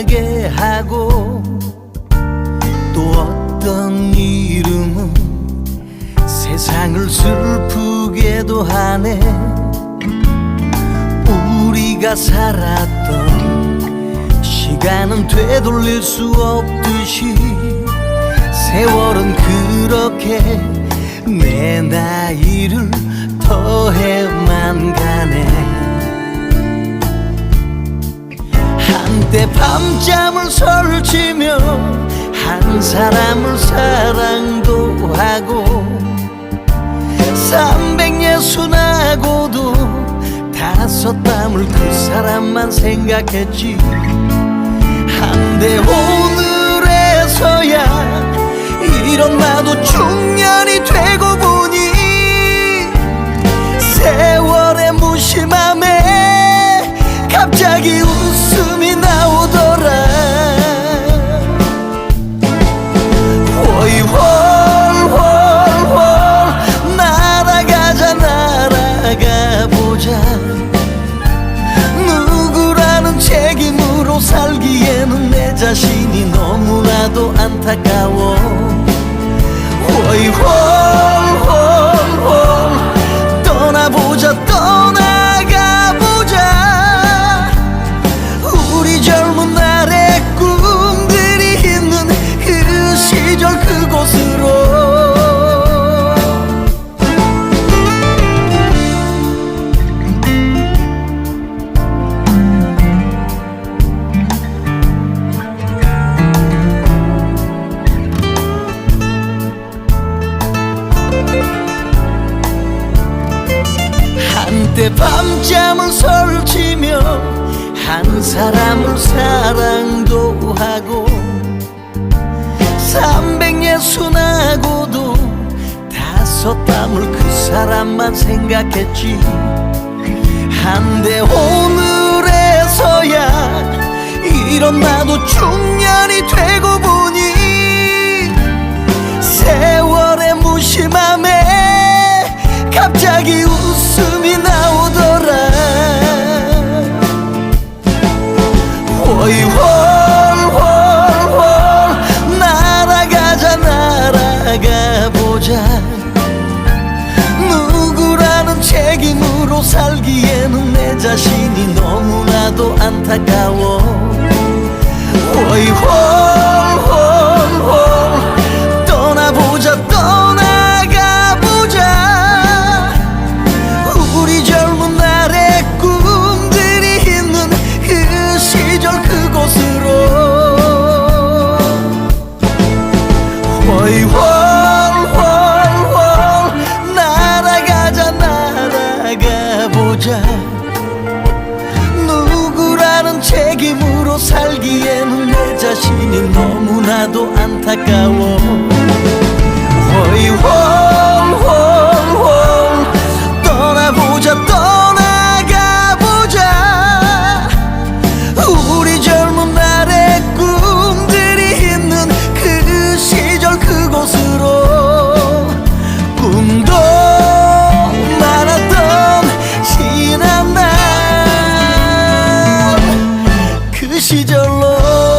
만나게 하고 또 어떤 이름은 세상을 슬프게도 하네. 우리가 살았던 시간은 되돌릴 수 없듯이 세월은 그렇게 내 나이를 더해만 가네. 밤잠을 설치며 한 사람을 사랑도 하고 삼백예순하고도 다섯 담을 그 사람만 생각했지. 한데 오늘에서야 이런 나도 중년이 되고 보니 한때 밤잠을 설치며 한 사람을 사랑도 하고 삼백예순하고도 다섯 담을 그 사람만 생각했지. 한데 오늘에서야 이런 나도 중년이 되고 책임으로 살기에는 내 자신이 너무나도 안타까워 날아가보자. 누구라는 책임으로 살기에는 내 자신이 너무나도 안타까워 了。